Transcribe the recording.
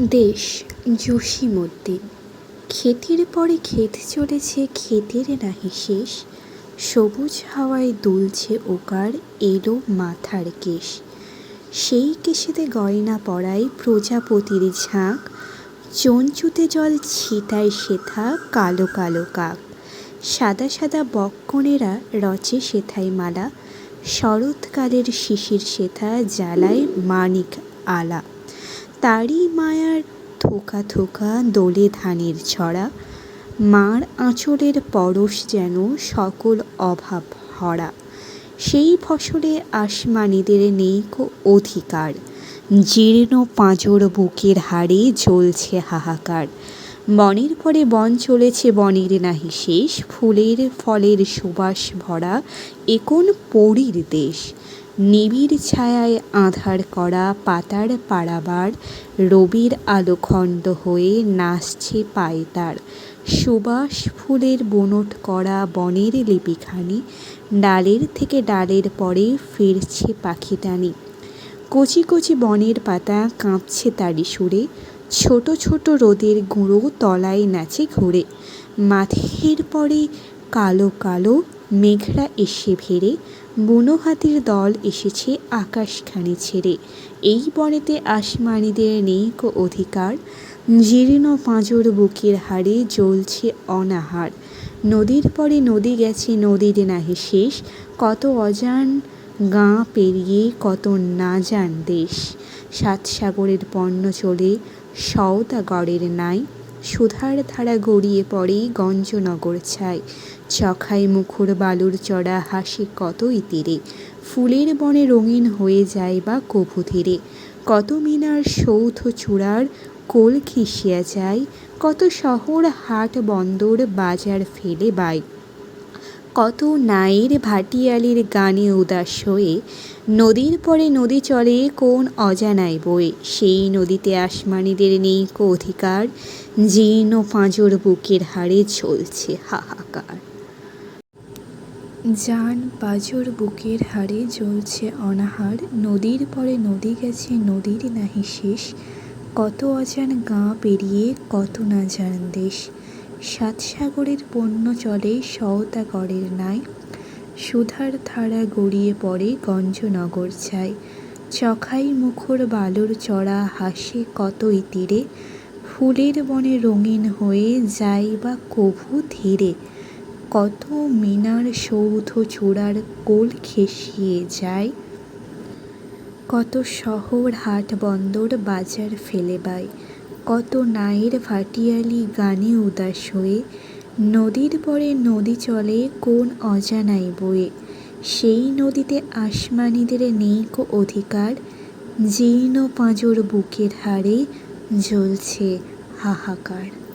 দেশ জসীমউদ্দিন ক্ষেতের পরে ক্ষেত চলেছে, ক্ষেতের নাহি শেষ। সবুজ হাওয়ায় দুলছে ওকার এলো মাথার কেশ। সেই কেশেতে গয়না পরায় প্রজাপতির ঝাঁক। চঞ্চুতে জল ছিটায় সেথা কালো কালো কাক। সাদা সাদা বক্কনেরা রচে সেথায় মালা। শরৎকালের শিশির সেথা জ্বালায় মানিক আলা। তারই মায়ার থোকা থোকা দোলে ধানের ছড়া, মার আঁচলের পরশ যেন সকল অভাব হরা। সেই ফসলে আসমানিদের নেই কো অধিকার, জীর্ণ পাঁজর বুকের হাড়ে জ্বলছে হাহাকার। বনের পরে বন চলেছে, বনের নাহি শেষ, ফুলের ফলের সুবাস ভরা এ কোন পরীর দেশ। নিবিড় ছায়ায় আঁধার করা পাতার পাড়াবার রবির আলোখণ্ড হয়ে নাচছে পায়তার। সুবাস ফুলের বুনট করা বনের লিপিখানি, ডালের থেকে ডালের পরে ফিরছে পাখিটানি। কচি কচি বনের পাতা কাঁপছে তারি সুরে, ছোট ছোট রোদের গুঁড়ো তলায় নাচে ঘুরে। মাথের পরে কালো কালো মেঘরা এসে ভেড়ে বুনো হাতির দল এসেছে আকাশখানি ছেড়ে। এই বনেতে আসমানিদের নেই কো অধিকার, জীর্ণ পাঁজর বুকের হাড়ে জ্বলছে অনাহার। নদীর পরে নদী গেছে নদীর নাহি শেষ। কত অজান গা পেরিয়ে, কত না জান দেশ। সাত সাগরের পণ্য চলে, সওদাগরের নাই। সুধার ধারা গড়িয়ে পড়ে গঞ্জনগর ছায় চখায় মুখর বালুর চড়া হাসি কতই তীরে। ফুলের বনে রঙিন হয়ে যায় বা কভু ধীরে। কত মিনার সৌথ চূড়ার কোল খিসিয়া যায়, কত শহর হাট বন্দর বাজার ফেলে বাই কত নায়ের ভাটিয়ালির গানে উদাস হয়ে, নদীর পরে নদী চলে কোন অজানায় বয়ে। সেই নদীতে আসমানিদের নেই কো অধিকার, জীর্ণ পাঁজর বুকের হাড়ে চলছে হাহাকার। জান পাঁজর বুকের হাড়ে জ্বলছে অনাহার, নদীর পরে নদী গেছে নদীর নাহি শেষ। কত অজান গাঁ পেরিয়ে কত না জান দেশ। সাত সাগরের পণ্য চলে সওদাগরের নাই সুধার ধারা গড়িয়ে পড়ে গঞ্জনগর ছায় চখাই মুখর বালুর চড়া হাসে কতই তীরে ফুলের বনে রঙিন হয়ে যায় বা কভু ধীরে। কত মিনার সৌধ চূড়ার কোল খেসিয়ে যায়, কত শহর হাট বন্দর বাজার ফেলে বাই কত নায়ের ভাটিয়ালি গানে উদাস হয়ে, নদীর পরে নদী চলে কোন অজানায় বয়ে। সেই নদীতে আসমানিদের নেই কো অধিকার, জীর্ণ পাঁজর বুকের হাড়ে জ্বলছে হাহাকার।